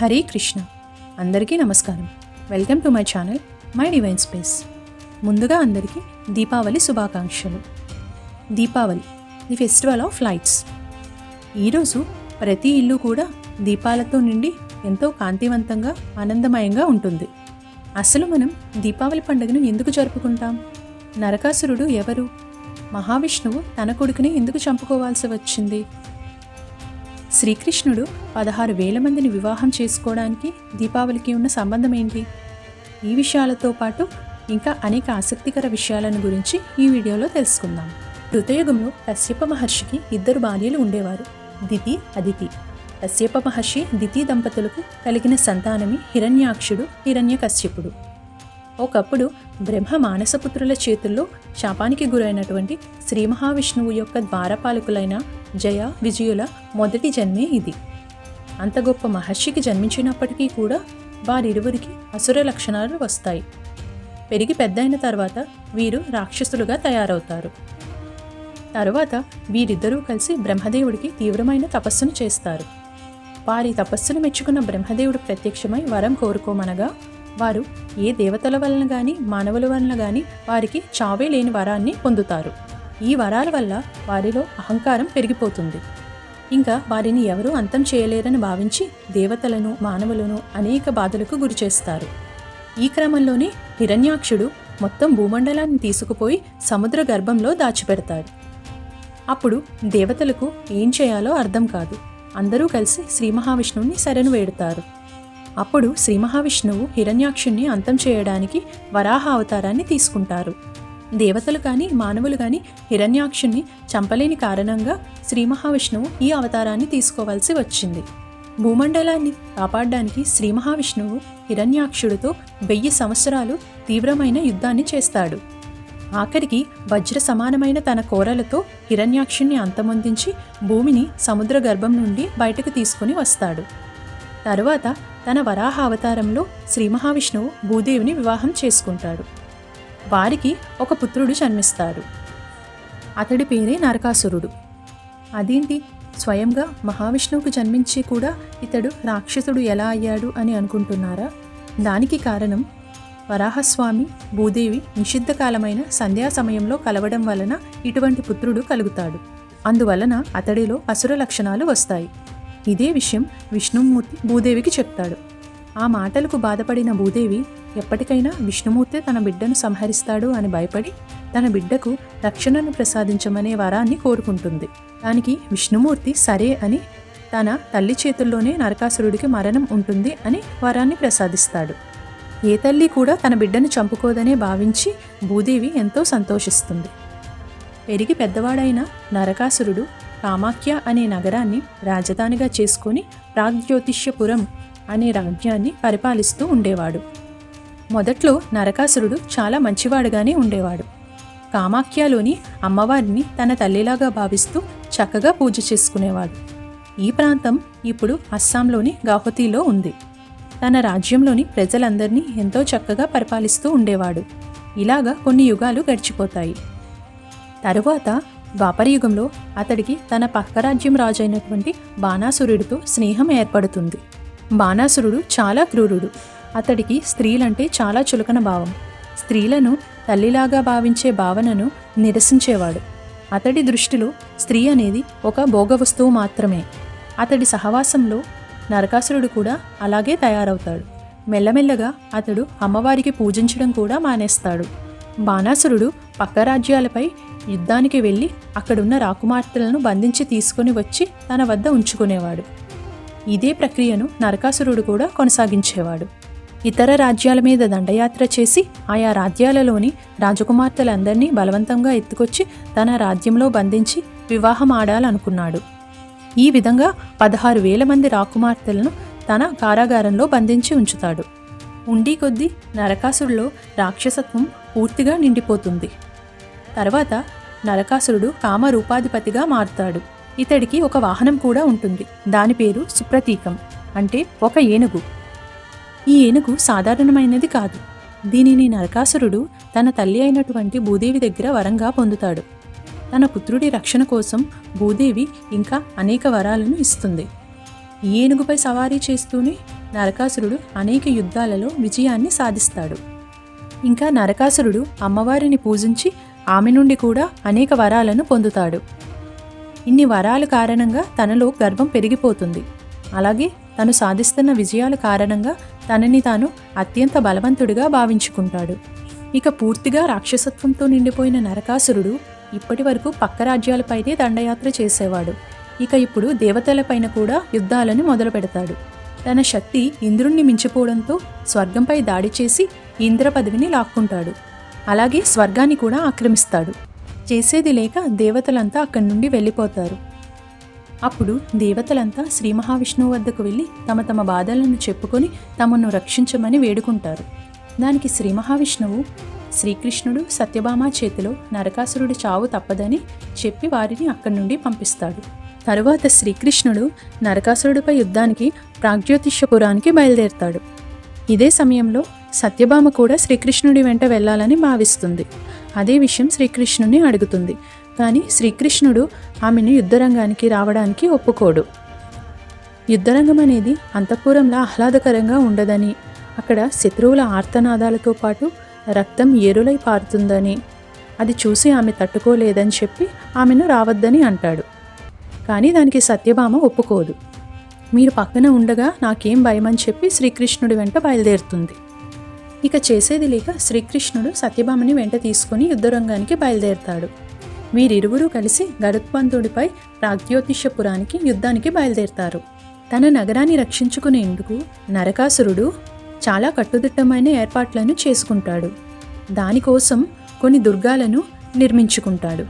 హరే కృష్ణ. అందరికీ నమస్కారం. Welcome to my channel my divine space. ముందుగా అందరికీ దీపావళి శుభాకాంక్షలు. Deepavali the festival of lights. ఈరోజు ప్రతి ఇల్లు కూడా దీపాలతో నిండి ఎంతో కాంతివంతంగా ఆనందమయంగా ఉంటుంది. అసలు మనం దీపావళి పండుగను ఎందుకు జరుపుకుంటాం? నరకాసురుడు ఎవరు? మహావిష్ణువు తన కొడుకుని ఎందుకు చంపుకోవాల్సి వచ్చింది? శ్రీకృష్ణుడు పదహారు వేల మందిని వివాహం చేసుకోవడానికి దీపావళికి ఉన్న సంబంధం ఏంటి? ఈ విషయాలతో పాటు ఇంకా అనేక ఆసక్తికర విషయాలను గురించి ఈ వీడియోలో తెలుసుకుందాం. కృతయుగంలో కశ్యప మహర్షికి ఇద్దరు భార్యలు ఉండేవారు. దితి అదితి. కశ్యప మహర్షి దితి దంపతులకు కలిగిన సంతానమే హిరణ్యాక్షుడు హిరణ్య కశ్యపుడు. ఒకప్పుడు బ్రహ్మ మానసపుత్రుల చేతుల్లో శాపానికి గురైనటువంటి శ్రీ మహావిష్ణువు యొక్క ద్వారపాలకులైన జయ విజయుల మొదటి జన్మే ఇది. అంత గొప్ప మహర్షికి జన్మించినప్పటికీ కూడా వారిరువురికి అసుర లక్షణాలు వస్తాయి. పెరిగి పెద్దయిన తర్వాత వీరు రాక్షసులుగా తయారవుతారు. తరువాత వీరిద్దరూ కలిసి బ్రహ్మదేవుడికి తీవ్రమైన తపస్సును చేస్తారు. వారి తపస్సును మెచ్చుకున్న బ్రహ్మదేవుడు ప్రత్యక్షమై వరం కోరుకోమనగా వారు ఏ దేవతల వలన గాని మానవుల వలన గాని వారికి చావే లేని వరాన్ని పొందుతారు. ఈ వరాల వల్ల వారిలో అహంకారం పెరిగిపోతుంది. ఇంకా వారిని ఎవరూ అంతం చేయలేరని భావించి దేవతలను మానవులను అనేక బాధలకు గురిచేస్తారు ఈ క్రమంలోనే హిరణ్యాక్షుడు మొత్తం భూమండలాన్ని తీసుకుపోయి సముద్ర గర్భంలో దాచిపెడతాడు. అప్పుడు దేవతలకు ఏం చేయాలో అర్థం కాదు. అందరూ కలిసి శ్రీ మహావిష్ణువుని శరణు వేడుతారు. అప్పుడు శ్రీ మహావిష్ణువు హిరణ్యాక్షుణ్ణి అంతం చేయడానికి వరాహ అవతారాన్ని తీసుకుంటారు. దేవతలు కానీ మానవులు కానీ హిరణ్యాక్షుణ్ణి చంపలేని కారణంగా శ్రీ మహావిష్ణువు ఈ అవతారాన్ని తీసుకోవాల్సి వచ్చింది. భూమండలాన్ని కాపాడడానికి శ్రీ మహావిష్ణువు హిరణ్యాక్షుడితో వెయ్యి సంవత్సరాలు తీవ్రమైన యుద్ధాన్ని చేస్తాడు. ఆఖరికి వజ్ర సమానమైన తన కోరలతో హిరణ్యాక్షుణ్ణి అంతమొందించి భూమిని సముద్ర గర్భం నుండి బయటకు తీసుకుని వస్తాడు. తరువాత తన వరాహ అవతారంలో శ్రీ మహావిష్ణువు భూదేవిని వివాహం చేసుకుంటాడు. వారికి ఒక పుత్రుడు జన్మిస్తాడు. అతడి పేరే నరకాసురుడు. అదేంటి? స్వయంగా మహావిష్ణువుకు జన్మించి కూడా ఇతడు రాక్షసుడు ఎలా అయ్యాడు అని అనుకుంటున్నారా? దానికి కారణం వరాహస్వామి భూదేవి నిషిద్ధకాలమైన సంధ్యా సమయంలో కలవడం వలన ఇటువంటి పుత్రుడు కలుగుతాడు. అందువలన అతడిలో అసుర లక్షణాలు వస్తాయి. ఇదే విషయం విష్ణుమూర్తి భూదేవికి చెప్తాడు. ఆ మాటలకు బాధపడిన భూదేవి ఎప్పటికైనా విష్ణుమూర్తి తన బిడ్డను సంహరిస్తాడు అని భయపడి తన బిడ్డకు రక్షణను ప్రసాదించమనే వరాన్ని కోరుకుంటుంది. దానికి విష్ణుమూర్తి సరే అని తన తల్లి చేతుల్లోనే నరకాసురుడికి మరణం ఉంటుంది అని వరాన్ని ప్రసాదిస్తాడు. ఏ తల్లి కూడా తన బిడ్డను చంపుకోదనే భావించి భూదేవి ఎంతో సంతోషిస్తుంది. పెరిగి పెద్దవాడైన నరకాసురుడు కామాఖ్య అనే నగరాన్ని రాజధానిగా చేసుకొని ప్రాగ్జ్యోతిష్యపురం అనే రాజ్యాన్ని పరిపాలిస్తూ ఉండేవాడు. మొదట్లో నరకాసురుడు చాలా మంచివాడుగానే ఉండేవాడు. కామాఖ్యలోని అమ్మవారిని తన తల్లిలాగా భావిస్తూ చక్కగా పూజ చేసుకునేవాడు. ఈ ప్రాంతం ఇప్పుడు అస్సాంలోని గౌహతిలో ఉంది. తన రాజ్యంలోని ప్రజలందరినీ ఎంతో చక్కగా పరిపాలిస్తూ ఉండేవాడు. ఇలాగా కొన్ని యుగాలు గడిచిపోతాయి. తరువాత ద్వాపరయుగంలో అతడికి తన పక్క రాజ్యం రాజైనటువంటి బాణాసురుడితో స్నేహం ఏర్పడుతుంది. బాణాసురుడు చాలా క్రూరుడు. అతడికి స్త్రీలంటే చాలా చులకన భావం. స్త్రీలను తల్లిలాగా భావించే భావనను నిరసించేవాడు. అతడి దృష్టిలో స్త్రీ అనేది ఒక భోగ వస్తువు మాత్రమే. అతడి సహవాసంలో నరకాసురుడు కూడా అలాగే తయారవుతాడు. మెల్లమెల్లగా అతడు అమ్మవారికి పూజించడం కూడా మానేస్తాడు. బాణాసురుడు పక్క రాజ్యాలపై యుద్ధానికి వెళ్ళి అక్కడున్న రాకుమార్తెలను బంధించి తీసుకొని వచ్చి తన వద్ద ఉంచుకునేవాడు. ఇదే ప్రక్రియను నరకాసురుడు కూడా కొనసాగించేవాడు. ఇతర రాజ్యాల మీద దండయాత్ర చేసి ఆయా రాజ్యాలలోని రాజకుమార్తెలందరినీ బలవంతంగా ఎత్తుకొచ్చి తన రాజ్యంలో బంధించి వివాహం ఆడాలనుకున్నాడు. ఈ విధంగా పదహారు వేల మంది రాకుమార్తెలను తన కారాగారంలో బంధించి ఉంచుతాడు. ఉండి కొద్దీ నరకాసురులో రాక్షసత్వం పూర్తిగా నిండిపోతుంది. తర్వాత నరకాసురుడు కామరూపాధిపతిగా మారుతాడు. ఇతడికి ఒక వాహనం కూడా ఉంటుంది. దాని పేరు సుప్రతీకం అంటే ఒక ఏనుగు. ఈ ఏనుగు సాధారణమైనది కాదు. దీనిని నరకాసురుడు తన తల్లి అయినటువంటి భూదేవి దగ్గర వరంగా పొందుతాడు. తన పుత్రుడి రక్షణ కోసం భూదేవి ఇంకా అనేక వరాలను ఇస్తుంది. ఈ ఏనుగుపై సవారీ చేస్తూనే నరకాసురుడు అనేక యుద్ధాలలో విజయాన్ని సాధిస్తాడు. ఇంకా నరకాసురుడు అమ్మవారిని పూజించి ఆమె నుండి కూడా అనేక వరాలను పొందుతాడు. ఇన్ని వరాల కారణంగా తనలో గర్వం పెరిగిపోతుంది. అలాగే తను సాధిస్తున్న విజయాల కారణంగా తనని తాను అత్యంత బలవంతుడిగా భావించుకుంటాడు. ఇక పూర్తిగా రాక్షసత్వంతో నిండిపోయిన నరకాసురుడు ఇప్పటి వరకు పక్క రాజ్యాలపైనే దండయాత్ర చేసేవాడు. ఇక ఇప్పుడు దేవతలపైన కూడా యుద్ధాలను మొదలు పెడతాడు. తన శక్తి ఇంద్రుణ్ణి మించిపోవడంతో స్వర్గంపై దాడి చేసి ఇంద్ర పదవిని లాక్కుంటాడు. అలాగే స్వర్గాన్ని కూడా ఆక్రమిస్తాడు. చేసేది లేక దేవతలంతా అక్కడి నుండి వెళ్ళిపోతారు. అప్పుడు దేవతలంతా శ్రీ మహావిష్ణువు వద్దకు వెళ్ళి తమ తమ బాధలను చెప్పుకొని తమను రక్షించమని వేడుకుంటారు. దానికి శ్రీ మహావిష్ణువు శ్రీకృష్ణుడు సత్యభామ చేతిలో నరకాసురుడి చావు తప్పదని చెప్పి వారిని అక్కడి నుండి పంపిస్తాడు. తరువాత శ్రీకృష్ణుడు నరకాసురుడిపై యుద్ధానికి ప్రాగ్జ్యోతిష్యపురానికి బయలుదేరతాడు. ఇదే సమయంలో సత్యభామ కూడా శ్రీకృష్ణుడి వెంట వెళ్ళాలని భావిస్తుంది. అదే విషయం శ్రీకృష్ణుని అడుగుతుంది. కానీ శ్రీకృష్ణుడు ఆమెను యుద్ధరంగానికి రావడానికి ఒప్పుకోడు. యుద్ధరంగం అనేది అంతఃపురంలో ఆహ్లాదకరంగా ఉండదని అక్కడ శత్రువుల ఆర్తనాదాలతో పాటు రక్తం ఏరులై పారుతుందని అది చూసి ఆమె తట్టుకోలేదని చెప్పి ఆమెను రావద్దని అంటాడు. కానీ దానికి సత్యభామ ఒప్పుకోదు. మీరు పక్కన ఉండగా నాకేం భయమని చెప్పి శ్రీకృష్ణుడి వెంట బయలుదేరుతుంది. ఇక చేసేది లేక శ్రీకృష్ణుడు సత్యభామని వెంట తీసుకుని యుద్ధరంగానికి బయలుదేరతాడు. వీరిరువురు కలిసి గరుత్మంతుడిపై ప్రాగ్జ్యోతిష్యపురానికి యుద్ధానికి బయలుదేరతారు. తన నగరాన్ని రక్షించుకునేందుకు నరకాసురుడు చాలా కట్టుదిట్టమైన ఏర్పాట్లను చేసుకుంటాడు. దానికోసం కొన్ని దుర్గాలను నిర్మించుకుంటాడు.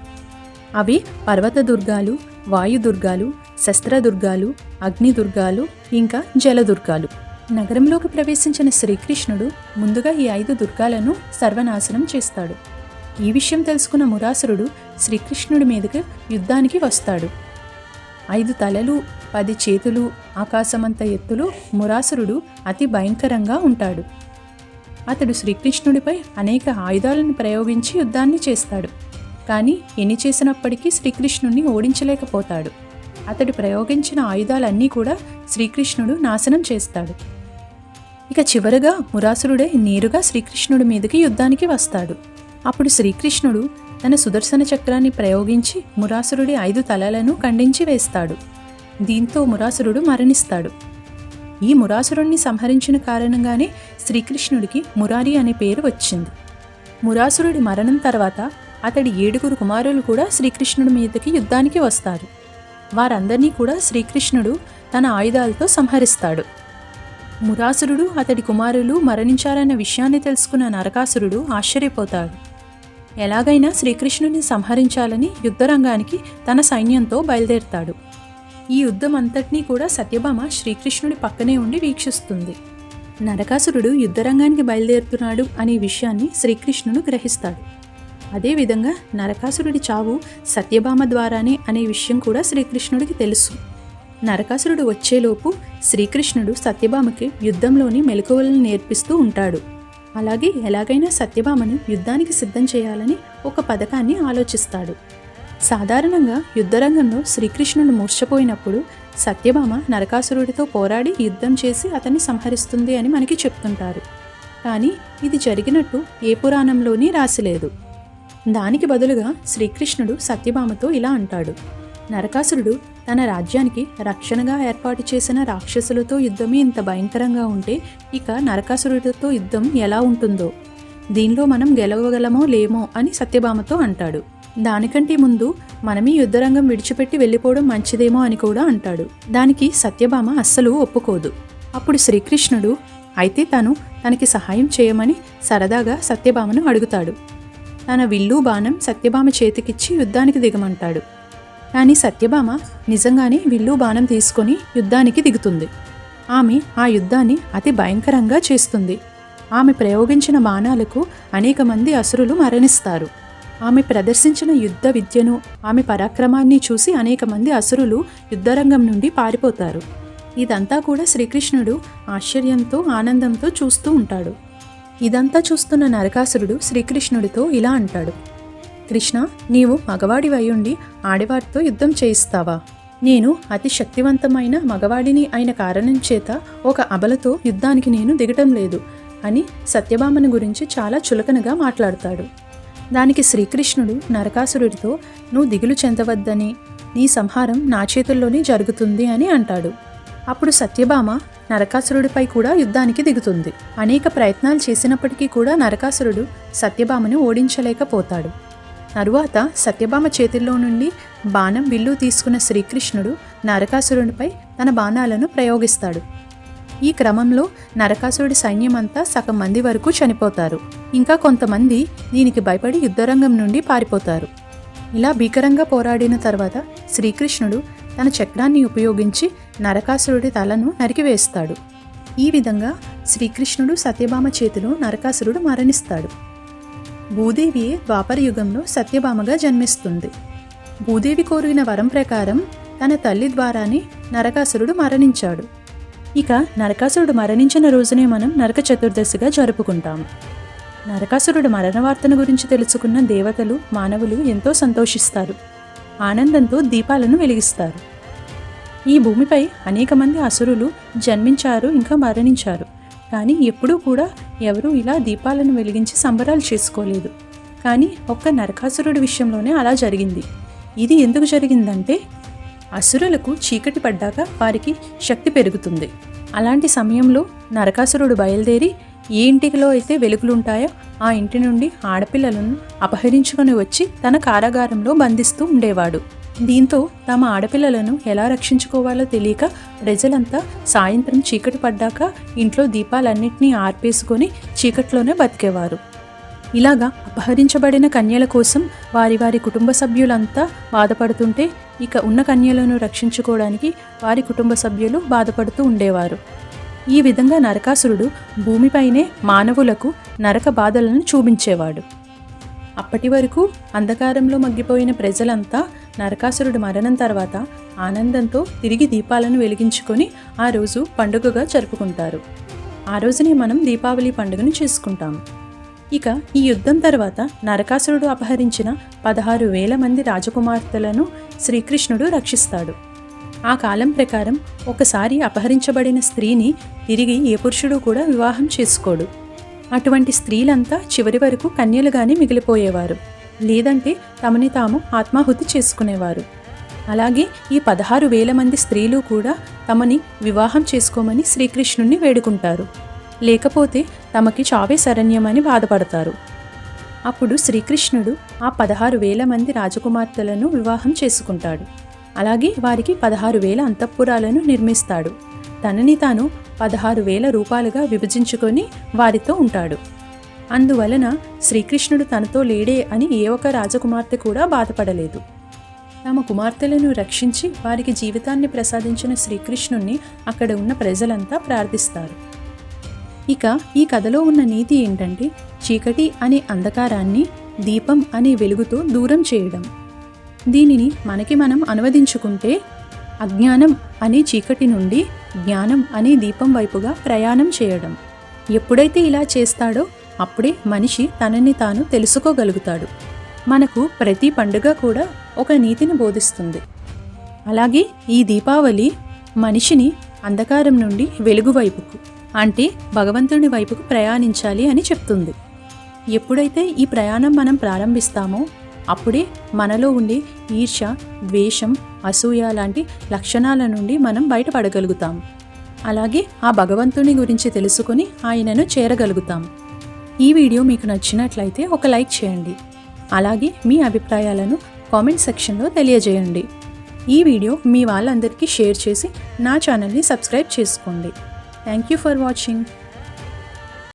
అవి పర్వత దుర్గాలు వాయు దుర్గాలు అగ్నిదుర్గాలు అగ్ని దుర్గాలు ఇంకా జలదుర్గాలు. నగరంలోకి ప్రవేశించిన శ్రీకృష్ణుడు ముందుగా ఈ ఐదు దుర్గాలను సర్వనాశనం చేస్తాడు. ఈ విషయం తెలుసుకున్న మురాసురుడు శ్రీకృష్ణుడి మీదకి యుద్ధానికి వస్తాడు. ఐదు తలలు పది చేతులు ఆకాశమంత ఎత్తులు మురాసురుడు అతి భయంకరంగా ఉంటాడు. అతడు శ్రీకృష్ణుడిపై అనేక ఆయుధాలను ప్రయోగించి యుద్ధాన్ని చేస్తాడు. కానీ ఎన్ని చేసినప్పటికీ శ్రీకృష్ణుడిని ఓడించలేకపోతాడు. అతడు ప్రయోగించిన ఆయుధాలన్నీ కూడా శ్రీకృష్ణుడు నాశనం చేస్తాడు. ఇక చివరగా మురాసురుడే నేరుగా శ్రీకృష్ణుడి మీదకి యుద్ధానికి వస్తాడు. అప్పుడు శ్రీకృష్ణుడు తన సుదర్శన చక్రాన్ని ప్రయోగించి మురాసురుడి ఐదు తలలను ఖండించి వేస్తాడు. దీంతో మురాసురుడు మరణిస్తాడు. ఈ మురాసురుణ్ణి సంహరించిన కారణంగానే శ్రీకృష్ణుడికి మురారి అనే పేరు వచ్చింది. మురాసురుడి మరణం తర్వాత అతడి ఏడుగురు కుమారులు కూడా శ్రీకృష్ణుడి మీదకి యుద్ధానికి వస్తారు. వారందరినీ కూడా శ్రీకృష్ణుడు తన ఆయుధాలతో సంహరిస్తాడు. మురాసురుడు అతడి కుమారులు మరణించారన్న విషయాన్ని తెలుసుకున్న నరకాసురుడు ఆశ్చర్యపోతాడు. ఎలాగైనా శ్రీకృష్ణుని సంహరించాలని యుద్ధరంగానికి తన సైన్యంతో బయలుదేరుతాడు. ఈ యుద్ధం అంతటినీ కూడా సత్యభామ శ్రీకృష్ణుడి పక్కనే ఉండి వీక్షిస్తుంది. నరకాసురుడు యుద్ధరంగానికి బయలుదేరుతున్నాడు అనే విషయాన్ని శ్రీకృష్ణుడు గ్రహిస్తాడు. అదేవిధంగా నరకాసురుడి చావు సత్యభామ ద్వారానే అనే విషయం కూడా శ్రీకృష్ణుడికి తెలుసు. నరకాసురుడు వచ్చేలోపు శ్రీకృష్ణుడు సత్యభామకి యుద్ధంలోని మెలకువలను నేర్పిస్తూ ఉంటాడు. అలాగే ఎలాగైనా సత్యభామను యుద్ధానికి సిద్ధం చేయాలని ఒక పథకాన్ని ఆలోచిస్తాడు. సాధారణంగా యుద్ధరంగంలో శ్రీకృష్ణుడు మూర్ఛపోయినప్పుడు సత్యభామ నరకాసురుడితో పోరాడి యుద్ధం చేసి అతన్ని సంహరిస్తుంది అని మనకి చెప్తుంటారు. కానీ ఇది జరిగినట్టు ఏ పురాణంలోని రాసిలేదు దానికి బదులుగా శ్రీకృష్ణుడు సత్యభామతో ఇలా అంటాడు. నరకాసురుడు తన రాజ్యానికి రక్షణగా ఏర్పాటు చేసిన రాక్షసులతో యుద్ధమే ఇంత భయంకరంగా ఉంటే ఇక నరకాసురుడితో యుద్ధం ఎలా ఉంటుందో? దీనిలో మనం గెలవగలమో లేమో అని సత్యభామతో అంటాడు. దానికంటే ముందు మనమే యుద్ధరంగం విడిచిపెట్టి వెళ్ళిపోవడం మంచిదేమో అని కూడా అంటాడు. దానికి సత్యభామ అస్సలు ఒప్పుకోదు. అప్పుడు శ్రీకృష్ణుడు అయితే తను తనకి సహాయం చేయమని సరదాగా సత్యభామను అడుగుతాడు. తన విల్లు బాణం సత్యభామ చేతికిచ్చి యుద్ధానికి దిగమంటాడు. కానీ సత్యభామ నిజంగానే విల్లు బాణం తీసుకొని యుద్ధానికి దిగుతుంది. ఆమె ఆ యుద్ధాన్ని అతి భయంకరంగా చేస్తుంది. ఆమె ప్రయోగించిన బాణాలకు అనేక మంది అసురులు మరణిస్తారు. ఆమె ప్రదర్శించిన యుద్ధ విద్యను ఆమె పరాక్రమాన్ని చూసి అనేక మంది అసురులు యుద్ధరంగం నుండి పారిపోతారు. ఇదంతా కూడా శ్రీకృష్ణుడు ఆశ్చర్యంతో ఆనందంతో చూస్తూ ఉంటాడు. ఇదంతా చూస్తున్న నరకాసురుడు శ్రీకృష్ణుడితో ఇలా అంటాడు. కృష్ణ నీవు మగవాడి ఉండి ఆడవారితో యుద్ధం చేయిస్తావా? నేను అతి శక్తివంతమైన మగవాడిని అయిన కారణం చేత ఒక అబలతో యుద్ధానికి నేను దిగటం లేదు అని సత్యభామను గురించి చాలా చులకనగా మాట్లాడతాడు. దానికి శ్రీకృష్ణుడు నరకాసురుడితో నువ్వు దిగులు చెందవద్దని నీ సంహారం నా చేతుల్లోనే జరుగుతుంది అని అంటాడు. అప్పుడు సత్యభామ నరకాసురుడిపై కూడా యుద్ధానికి దిగుతుంది. అనేక ప్రయత్నాలు చేసినప్పటికీ కూడా నరకాసురుడు సత్యభామను ఓడించలేకపోతాడు. తరువాత సత్యభామ చేతుల్లో నుండి బాణం విల్లు తీసుకున్న శ్రీకృష్ణుడు నరకాసురునిపై తన బాణాలను ప్రయోగిస్తాడు. ఈ క్రమంలో నరకాసురుడి సైన్యమంతా సగం మంది వరకు చనిపోతారు. ఇంకా కొంతమంది దీనికి భయపడి యుద్ధరంగం నుండి పారిపోతారు. ఇలా భీకరంగా పోరాడిన తర్వాత శ్రీకృష్ణుడు తన చక్రాన్ని ఉపయోగించి నరకాసురుడి తలను నరికివేస్తాడు. ఈ విధంగా శ్రీకృష్ణుడు సత్యభామ చేతిలో నరకాసురుడు మరణిస్తాడు. భూదేవి ద్వాపర యుగంలో సత్యభామగా జన్మిస్తుంది. భూదేవి కోరిన వరం ప్రకారం తన తల్లి ద్వారానే నరకాసురుడు మరణించాడు. ఇక నరకాసురుడు మరణించిన రోజునే మనం నరక చతుర్దశిగా జరుపుకుంటాం నరకాసురుడు మరణవార్తను గురించి తెలుసుకున్న దేవతలు మానవులు ఎంతో సంతోషిస్తారు. ఆనందంతో దీపాలను వెలిగిస్తారు. ఈ భూమిపై అనేక మంది అసురులు జన్మించారు ఇంకా మరణించారు. కానీ ఎప్పుడూ కూడా ఎవరూ ఇలా దీపాలను వెలిగించి సంబరాలు చేసుకోలేదు. కానీ ఒక్క నరకాసురుడి విషయంలోనే అలా జరిగింది. ఇది ఎందుకు జరిగిందంటే అసురులకు చీకటి పడ్డాక వారికి శక్తి పెరుగుతుంది. అలాంటి సమయంలో నరకాసురుడు బయలుదేరి ఏ ఇంటిలో అయితే వెలుగులుంటాయో ఆ ఇంటి నుండి ఆడపిల్లలను అపహరించుకొని వచ్చి తన కారాగారంలో బంధిస్తూ ఉండేవాడు. దీంతో తమ ఆడపిల్లలను ఎలా రక్షించుకోవాలో తెలియక ప్రజలంతా సాయంత్రం చీకటి పడ్డాక ఇంట్లో దీపాలన్నింటినీ ఆర్పేసుకొని చీకట్లోనే బతికేవారు. ఇలాగా అపహరించబడిన కన్యల కోసం వారి వారి కుటుంబ సభ్యులంతా బాధపడుతుంటే ఇక ఉన్న కన్యలను రక్షించుకోవడానికి వారి కుటుంబ సభ్యులు బాధపడుతూ ఉండేవారు. ఈ విధంగా నరకాసురుడు భూమిపైనే మానవులకు నరక బాధలను చూపించేవాడు. అప్పటి వరకు అంధకారంలో మగ్గిపోయిన ప్రజలంతా నరకాసురుడు మరణం తర్వాత ఆనందంతో తిరిగి దీపాలను వెలిగించుకొని ఆ రోజు పండుగగా జరుపుకుంటారు. ఆ రోజునే మనం దీపావళి పండుగను చేసుకుంటాము ఇక ఈ యుద్ధం తర్వాత నరకాసురుడు అపహరించిన పదహారు వేల మంది రాజకుమార్తెలను శ్రీకృష్ణుడు రక్షిస్తాడు. ఆ కాలం ప్రకారం ఒకసారి అపహరించబడిన స్త్రీని తిరిగి ఏ పురుషుడు కూడా వివాహం చేసుకోడు. అటువంటి స్త్రీలంతా చివరి వరకు కన్యలుగానే మిగిలిపోయేవారు. లేదంటే తమని తాము ఆత్మాహుతి చేసుకునేవారు. అలాగే ఈ పదహారు వేల మంది స్త్రీలు కూడా తమని వివాహం చేసుకోమని శ్రీకృష్ణుణ్ణి వేడుకుంటారు. లేకపోతే తమకి చావే శరణ్యమని బాధపడతారు. అప్పుడు శ్రీకృష్ణుడు ఆ పదహారు వేల మంది రాజకుమార్తెలను వివాహం చేసుకుంటాడు. అలాగే వారికి పదహారు వేల అంతఃపురాలను నిర్మిస్తాడు. తనని తాను పదహారు వేల రూపాలుగా విభజించుకొని వారితో ఉంటాడు. అందువలన శ్రీకృష్ణుడు తనతో లేడే అని ఏ ఒక్క రాజకుమార్తె కూడా బాధపడలేదు. తమ కుమార్తెలను రక్షించి వారికి జీవితాన్ని ప్రసాదించిన శ్రీకృష్ణుణ్ణి అక్కడ ఉన్న ప్రజలంతా ప్రార్థిస్తారు. ఇక ఈ కథలో ఉన్న నీతి ఏంటంటే చీకటి అనే అంధకారాన్ని దీపం అనే వెలుగుతో దూరం చేయడం. దీనిని మనకి మనం అనువదించుకుంటే అజ్ఞానం అనే చీకటి నుండి జ్ఞానం అనే దీపం వైపుగా ప్రయాణం చేయడం. ఎప్పుడైతే ఇలా చేస్తాడో అప్పుడే మనిషి తనని తాను తెలుసుకోగలుగుతాడు. మనకు ప్రతి పండుగ కూడా ఒక నీతిని బోధిస్తుంది. అలాగే ఈ దీపావళి మనిషిని అంధకారం నుండి వెలుగు వైపుకు అంటే భగవంతుని వైపుకు ప్రయాణించాలి అని చెప్తుంది. ఎప్పుడైతే ఈ ప్రయాణం మనం ప్రారంభిస్తామో అప్పుడే మనలో ఉండే ఈర్ష ద్వేషం అసూయ లాంటి లక్షణాల నుండి మనం బయటపడగలుగుతాం. అలాగే ఆ భగవంతుని గురించి తెలుసుకొని ఆయనను చేరగలుగుతాం. ఈ వీడియో మీకు నచ్చినట్లయితే ఒక లైక్ చేయండి. అలాగే మీ అభిప్రాయాలను కామెంట్ సెక్షన్లో తెలియజేయండి. ఈ వీడియో మీ వాళ్ళందరికీ షేర్ చేసి నా ఛానల్ని సబ్స్క్రైబ్ చేసుకోండి. Thank you for watching.